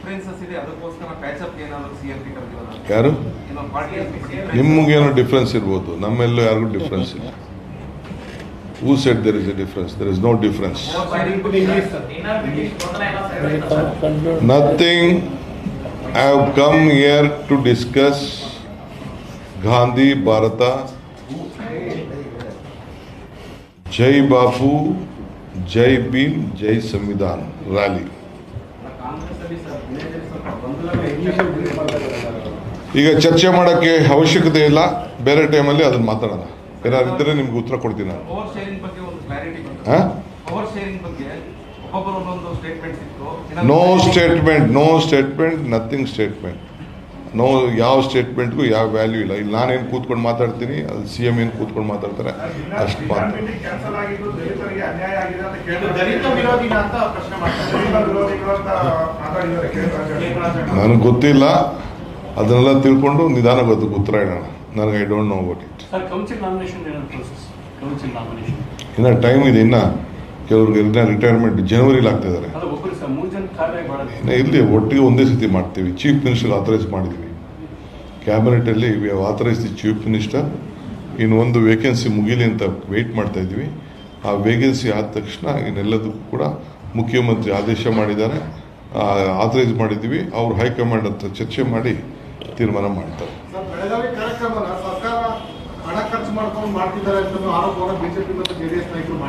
Differences ಇದೆ ಅದಕ್ಕೋಸ್ಕರ patch-up ಏನಾದ್ರು ಸಿ ಎಂ ಪಿ ಕರೆದಿರೋದು ಯಾರು ಏನೋ ಪಾರ್ಟಿ ನಿಮಗೇನೋ ಡಿಫ್ರೆನ್ಸ್ ಇರ್ಬೋದು ನಮ್ಮೆಲ್ಲೂ ಯಾರಿಗೂ ಡಿಫ್ರೆನ್ಸ್ ಇಲ್ಲ who said there is a difference there is no difference nothing I have come here to discuss Gandhi Bharat Jai Bapu Jai Bhim Jai Samvidhan rally ಈಗ ಚರ್ಚೆ ಮಾಡೋಕ್ಕೆ ಅವಶ್ಯಕತೆ ಇಲ್ಲ. ಬೇರೆ ಟೈಮಲ್ಲಿ ಅದನ್ನು ಮಾತಾಡೋಣ. ಏನಾದ್ರು ಇದ್ದರೆ ನಿಮ್ಗೆ ಉತ್ತರ ಕೊಡ್ತೀನಿ ನಾನು. ಪವರ್ ಶೇರಿಂಗ್ ಬಗ್ಗೆ ಒಂದು ಕ್ಲಾರಿಟಿ ಹಾ? ಪವರ್ ಶೇರಿಂಗ್ ಬಗ್ಗೆ ಒಬ್ಬೊಬ್ಬರು ಒಂದೊಂದು ಇತ್ತು. No statement no statement nothing statement no ಯಾವ ಸ್ಟೇಟ್ಮೆಂಟ್ಗೂ ಯಾವ ವ್ಯಾಲ್ಯೂ ಇಲ್ಲ. ಇಲ್ಲಿ ನಾನೇನು ಕೂತ್ಕೊಂಡು ಮಾತಾಡ್ತೀನಿ ಅಲ್ಲಿ ಸಿ ಎಂ ಏನು ಕೂತ್ಕೊಂಡು ಮಾತಾಡ್ತಾರೆ ಅಷ್ಟು ಮಾತ್ರ. ನನಗೆ ಗೊತ್ತಿಲ್ಲ. ಅದನ್ನೆಲ್ಲ ತಿಳ್ಕೊಂಡು ನಿಧಾನ ಗೊತ್ತು ಉತ್ತರ ಹೇಳೋಣ ನನಗೆ I don't know about it ಇನ್ನು ಟೈಮ್ ಇದೆ ಇನ್ನ. ಕೆಲವ್ರಿಗೆ ಇನ್ನ ರಿಟೈರ್ಮೆಂಟ್ ಜನವರಿಲಿ ಆಗ್ತಿದ್ದಾರೆ ಇನ್ನು ಇಲ್ಲಿ ಒಟ್ಟಿಗೆ ಒಂದೇ ಸತಿ ಮಾಡ್ತೀವಿ. ಚೀಫ್ ಮಿನಿಸ್ಟರ್ ಆಥರೈಸ್ ಮಾಡಿದ್ವಿ. ಕ್ಯಾಬಿನೆಟಲ್ಲಿ we have authorise the chief minister ಇನ್ನು ಒಂದು ವೇಕೆನ್ಸಿ ಮುಗಿಲಿ ಅಂತ ವೇಟ್ ಮಾಡ್ತಾ ಇದ್ವಿ. ಆ ವೇಕೆನ್ಸಿ ಆದ ತಕ್ಷಣ ಇನ್ನೆಲ್ಲದಕ್ಕೂ ಕೂಡ ಮುಖ್ಯಮಂತ್ರಿ ಆದೇಶ ಮಾಡಿದ್ದಾರೆ. ಆಥರೈಸ್ ಮಾಡಿದ್ದೀವಿ. ಅವರು ಹೈಕಮಾಂಡ್ ಹತ್ರ ಚರ್ಚೆ ಮಾಡಿ ತೀರ್ಮಾನ ಮಾಡ್ತಾರೆ.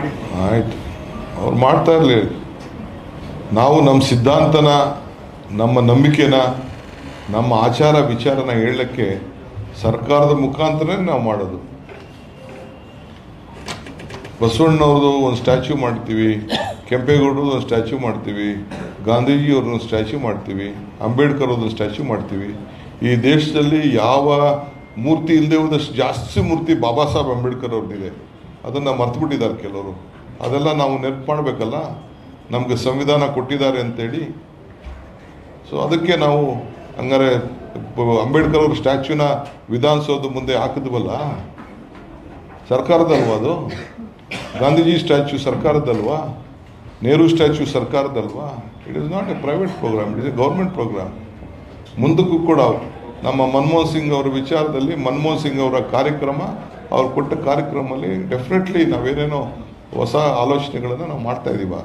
ಅಂತ ಆಯ್ತು. ಅವ್ರು ಮಾಡ್ತಾ ಇರಲಿ. ನಾವು ನಮ್ಮ ಸಿದ್ಧಾಂತನ ನಮ್ಮ ನಂಬಿಕೆನ ನಮ್ಮ ಆಚಾರ ವಿಚಾರನ ಹೇಳಲಿಕ್ಕೆ ಸರ್ಕಾರದ ಮುಖಾಂತರನೇ ನಾವು ಮಾಡೋದು. ಬಸವಣ್ಣವ್ರದ್ದು ಒಂದು ಸ್ಟ್ಯಾಚ್ಯೂ ಮಾಡ್ತೀವಿ. ಕೆಂಪೇಗೌಡರದ್ದು ಒಂದು ಸ್ಟ್ಯಾಚ್ಯೂ ಮಾಡ್ತೀವಿ, ಗಾಂಧೀಜಿಯವ್ರನ್ನ ಸ್ಟ್ಯಾಚ್ಯೂ ಮಾಡ್ತೀವಿ ಅಂಬೇಡ್ಕರ್ ಅವ್ರದ್ದು ಸ್ಟ್ಯಾಚ್ಯೂ ಮಾಡ್ತೀವಿ. ಈ ದೇಶದಲ್ಲಿ ಯಾವ ಮೂರ್ತಿ ಇಲ್ಲದೆ ಹೋದಷ್ಟು ಜಾಸ್ತಿ ಮೂರ್ತಿ ಬಾಬಾ ಸಾಹೇಬ್ ಅಂಬೇಡ್ಕರ್ ಅವ್ರದ್ದಿದೆ ಅದನ್ನು ಮರ್ತುಬಿಟ್ಟಿದ್ದಾರೆ ಕೆಲವರು. ಅದೆಲ್ಲ ನಾವು ನೆನಪು ಮಾಡಬೇಕಲ್ಲ? ನಮಗೆ ಸಂವಿಧಾನ ಕೊಟ್ಟಿದ್ದಾರೆ ಅಂತೇಳಿ. ಸೊ ಅದಕ್ಕೆ ನಾವು ಹಂಗಾರೆ ಅಂಬೇಡ್ಕರ್ ಅವ್ರ ಸ್ಟ್ಯಾಚ್ಯೂನ ವಿಧಾನಸೌಧ ಮುಂದೆ ಹಾಕಿದ್ವಲ್ಲ? ಸರ್ಕಾರದಲ್ವಾ ಅದು? ಗಾಂಧೀಜಿ ಸ್ಟ್ಯಾಚ್ಯೂ ಸರ್ಕಾರದಲ್ವಾ? Nehru statue ಸರ್ಕಾರದಲ್ವಾ? It is not a private programme it is a government programme ಮುಂದಕ್ಕೂ ಕೂಡ ನಮ್ಮ ಮನಮೋಹನ್ ಸಿಂಗ್ ಅವರ ವಿಚಾರದಲ್ಲಿ ಮನಮೋಹನ್ ಸಿಂಗ್ ಅವರ ಕಾರ್ಯಕ್ರಮ ಅವ್ರು ಕೊಟ್ಟ ಕಾರ್ಯಕ್ರಮದಲ್ಲಿ ಡೆಫಿನೆಟ್ಲಿ ನಾವೇನೇನೋ ಹೊಸ ಆಲೋಚನೆಗಳನ್ನು ನಾವು ಮಾಡ್ತಾ ಇದ್ದೀವಿ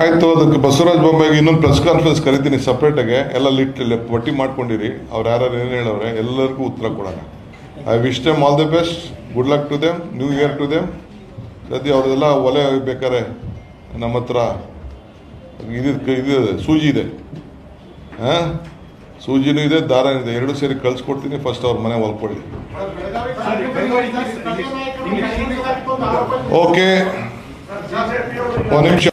ಆಯಿತು ಅದಕ್ಕೆ ಬಸವರಾಜ ಬೊಮ್ಮೆಗೆ ಇನ್ನೊಂದು ಪ್ರೆಸ್ ಕಾನ್ಫರೆನ್ಸ್ ಕರಿತೀನಿ ಸಪ್ರೇಟಾಗೆ ಎಲ್ಲ ಲಿಟ್ ಪಟ್ಟಿ ಮಾಡ್ಕೊಂಡಿರಿ. ಅವ್ರು ಯಾರು ಏನು ಹೇಳೋರೆ ಎಲ್ಲರಿಗೂ ಉತ್ತರ ಕೊಡೋಣ. I wish them all the best good luck to them new year to them ಸದ್ಯ ಅವ್ರದೆಲ್ಲ ಒಲೆ ಬೇಕಾದ್ರೆ ನಮ್ಮ ಹತ್ರ. ಇದು ಇದು ಸೂಜಿ ಇದೆ. ಹಾಂ? ಸೂಜಿನೂ ಇದೆ ದಾರ ಇದೆ. ಎರಡು ಸೇರಿ ಕಳಿಸ್ಕೊಡ್ತೀನಿ. ಫಸ್ಟ್ ಅವ್ರ ಮನೆ ಹೊಲ್ಕೊಳ್ಳಿ. ಓಕೆ ಒಂದು ನಿಮಿಷ.